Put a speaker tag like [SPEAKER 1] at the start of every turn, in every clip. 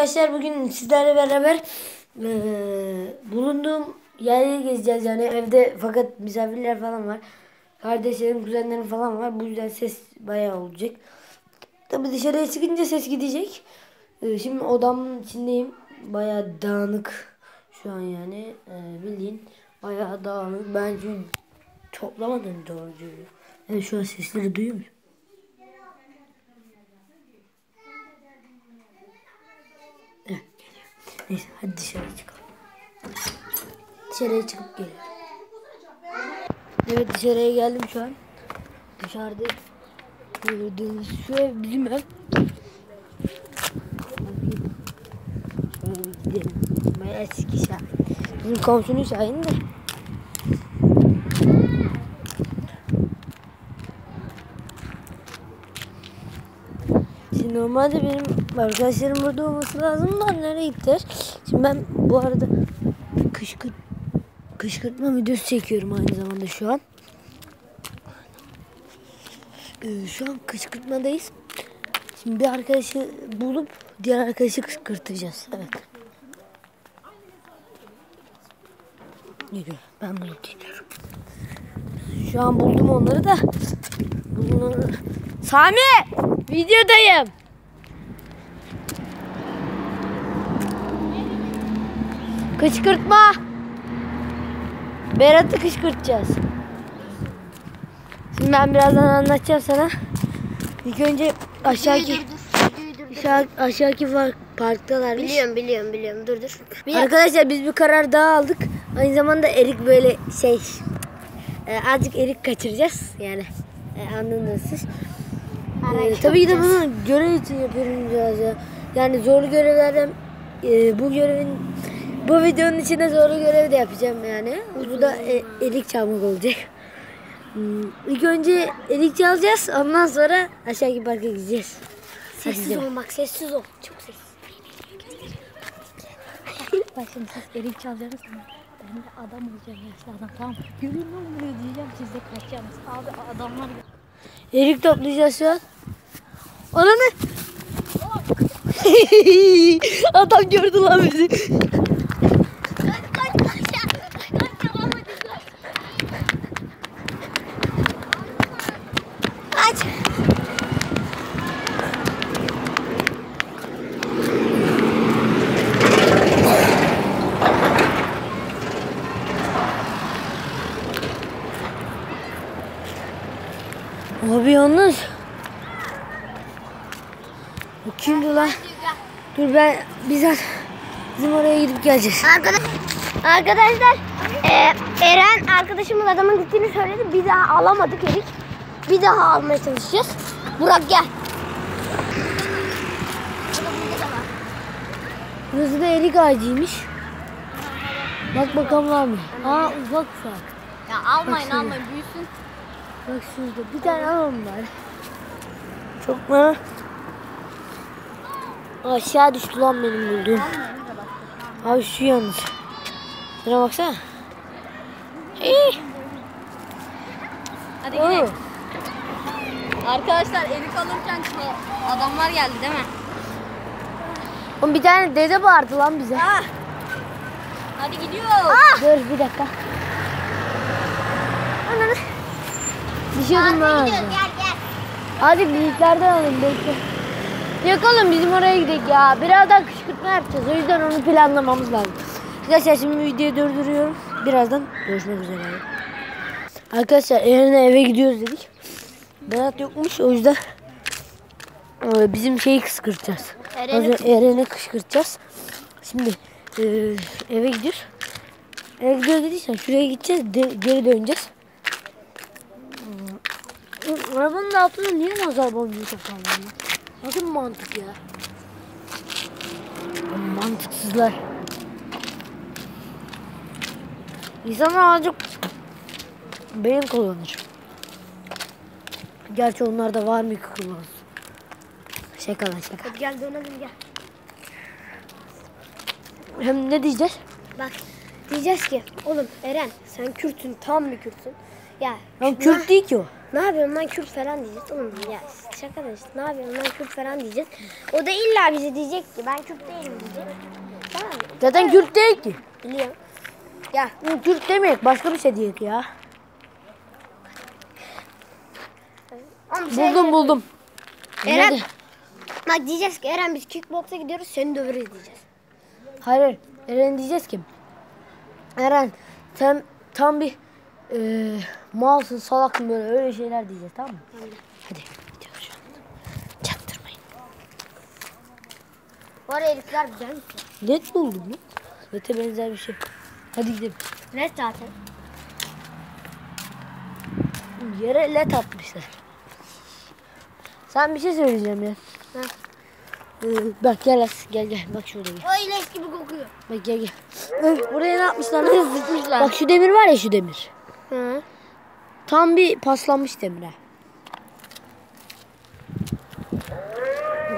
[SPEAKER 1] Arkadaşlar bugün sizlerle beraber eee, bulunduğum yerleri gezeceğiz yani evde fakat misafirler falan var. Kardeşlerim, kuzenlerim falan var. Bu yüzden ses bayağı olacak. Tabi dışarıya çıkınca ses gidecek. Eee, şimdi odamın içindeyim. Bayağı dağınık şu an yani. Eee, bildiğin bayağı dağınık. Ben çünkü toplamadım doğrucu. Evet şu an sesleri duyuyor musun? Evet, geliyor. Neyse hadi dışarı çıkalım. Dışarıya çıkıp geliyorum. Evet dışarıya geldim şu an. Dışarıda gördüğünüz şu ev bizim ev. Şöyle bir gidelim. Bayağı eski Şahin. Bizim komşunun Şahin de. Şimdi normalde benim arkadaşlarım burada olması lazım da nereye gittiler? Şimdi ben bu arada kışkırt kışkırtma videosu çekiyorum aynı zamanda şu an. Ee, şu an kışkırtmadayız. Şimdi bir arkadaşı bulup diğer arkadaşı kışkırtacağız. Evet. Yürü. Ben bulup geliyorum. Şu an buldum onları da. Bunları... Sami! Videodayım. Kışkırtma. Berat'ı kışkırtacağız. Şimdi ben birazdan anlatacağım sana. İlk önce aşağıki aşağı, aşağıki var, parktalarmış.
[SPEAKER 2] Biliyorum biliyorum biliyorum dur dur. Bir
[SPEAKER 1] Arkadaşlar biz bir karar daha aldık. Aynı zamanda erik böyle şey e, azıcık erik kaçıracağız yani. E, anladınız siz. E, tabii ki de bunu görev için yapıyorum biraz ya. Yani zorlu görevlerden e, bu görevin bu videonun içinde zorlu görev de yapacağım yani. Bu da e, erik çalmak olacak. Hmm, İlk önce erik çalacağız. Ondan sonra aşağıki parka gideceğiz. Hadi
[SPEAKER 2] sessiz
[SPEAKER 1] gidelim.
[SPEAKER 2] ol bak sessiz ol. Çok sessiz.
[SPEAKER 3] Bak şimdi siz erik çalacaksınız ama ben de adam olacağım yaşlı adam tamam mı? Görün ne oluyor diyeceğim siz de kaçacaksınız. Abi adamlar
[SPEAKER 1] Erik toplayacağız şu an. Ananı. Adam gördü lan bizi. Abi yalnız. Kimdi lan? Dur ben bizzat bizim oraya gidip geleceğiz.
[SPEAKER 2] Arkadaş, arkadaşlar e, Eren arkadaşımın adamın gittiğini söyledi. Bir daha alamadık Erik. Bir daha almaya çalışacağız. Burak gel.
[SPEAKER 1] Burası da erik ağacıymış. Bak bakalım var mı? Aa ufak ufak.
[SPEAKER 3] Ya almayın almayın büyüsün.
[SPEAKER 1] Bak şurada bir tane alalım bari. Çok mu? Aşağı düştü lan benim bulduğum. Abi şu yalnız. Şuna baksana. İyi.
[SPEAKER 3] Hadi gidelim. Arkadaşlar erik alırken şu adamlar geldi değil mi?
[SPEAKER 1] Oğlum bir tane dede bağırdı lan bize.
[SPEAKER 3] Hadi gidiyor.
[SPEAKER 1] Dur bir dakika. Ananı. Düşüyordum lan ağzına.
[SPEAKER 2] Gel gel.
[SPEAKER 1] Hadi büyüklerden alın bekle. Yok oğlum bizim oraya gidelim ya. Birazdan kışkırtma yapacağız. O yüzden onu planlamamız lazım. Arkadaşlar şimdi videoyu durduruyorum. Birazdan görüşmek üzere. Arkadaşlar Eren'e eve gidiyoruz dedik. Berat yokmuş o yüzden e, bizim şeyi kışkırtacağız.
[SPEAKER 2] Eren'i
[SPEAKER 1] Eren'e kışkırtacağız. Şimdi e, eve gidiyoruz. Eve gidiyoruz dediysen şuraya gideceğiz. de- geri döneceğiz. Arabanın altında niye nazar boncuğu ya? Nasıl bir mantık ya? Mantıksızlar. İnsanlar azıcık beyin kullanır. Gerçi onlar da var mı ki kullansın? Şaka lan şaka.
[SPEAKER 2] Hadi gel dönelim gel.
[SPEAKER 1] Hem ne diyeceğiz?
[SPEAKER 2] Bak diyeceğiz ki oğlum Eren sen Kürt'ün tam bir Kürt'ün. Ya
[SPEAKER 1] Ya
[SPEAKER 2] şuna-
[SPEAKER 1] Kürt değil ki o.
[SPEAKER 2] ne yapıyorsun lan Kürt falan diyeceğiz. Oğlum ya şaka da işte ne yapıyorsun lan Kürt falan diyeceğiz. O da illa bize diyecek ki ben Kürt değilim diyecek. Tamam mı?
[SPEAKER 1] Zaten Kürt değil ki.
[SPEAKER 2] Biliyorum.
[SPEAKER 1] Hı, Kürt demek başka bir şey değil ya.
[SPEAKER 2] Oğlum şey-
[SPEAKER 1] Buldum buldum.
[SPEAKER 2] Eren, bak diyeceğiz ki Eren biz kickboksa gidiyoruz seni döveriz diyeceğiz.
[SPEAKER 1] Hayır. Eren diyeceğiz ki. Eren sen tam bir e, malsın salaksın böyle öyle şeyler diyeceğiz tamam mı? Hadi gidiyoruz şu. Çaktırmayın.
[SPEAKER 2] Bu arada herifler güzelmiş ya.
[SPEAKER 1] Net buldum mu? Nete benzer bir şey. Hadi gidelim.
[SPEAKER 2] Ne zaten?
[SPEAKER 1] Yere led atmışlar. Sen bir şey söyleyeceğim ya.
[SPEAKER 2] Ha.
[SPEAKER 1] Ee, bak gel gel gel bak şurada gel.
[SPEAKER 2] O ileş gibi kokuyor.
[SPEAKER 1] Bak gel gel. Buraya ne yapmışlar? lan? Sıkmışlar. Bak şu demir var ya şu demir.
[SPEAKER 2] Hı.
[SPEAKER 1] Tam bir paslanmış demir ha.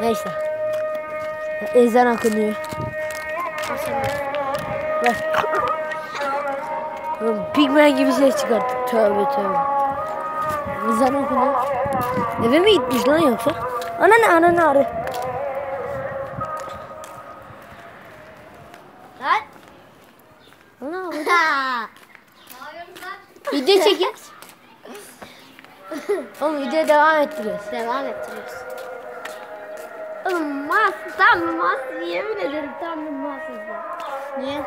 [SPEAKER 1] Neyse. Ezan akınıyor. Pigmen gibi ses çıkarttık. Tövbe tövbe. Ezan akınıyor. Eve mi gitmiş lan yoksa? Ana ne ana ne arı. Video çekiyoruz. Oğlum video devam ettiriyoruz.
[SPEAKER 2] Devam ettiriyoruz. Oğlum mas tam bir mas yemin ederim tam bir ya. Niye?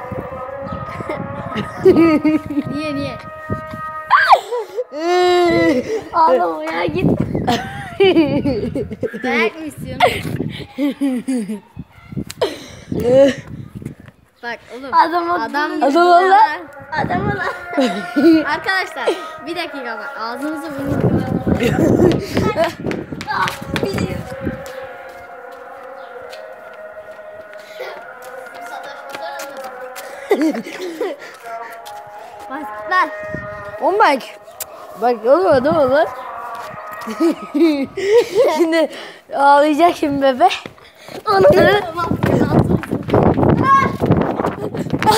[SPEAKER 2] niye niye? Ağlama ya git. Dayak mı istiyorsun? Bak oğlum. Adam adam
[SPEAKER 1] Adam ol lan.
[SPEAKER 2] Adam. Arkadaşlar bir dakika bak ağzınızı burnunuzu Bak lan.
[SPEAKER 1] Oğlum bak. Bak oğlum adam ol lan. şimdi ağlayacak şimdi bebe.
[SPEAKER 2] Onu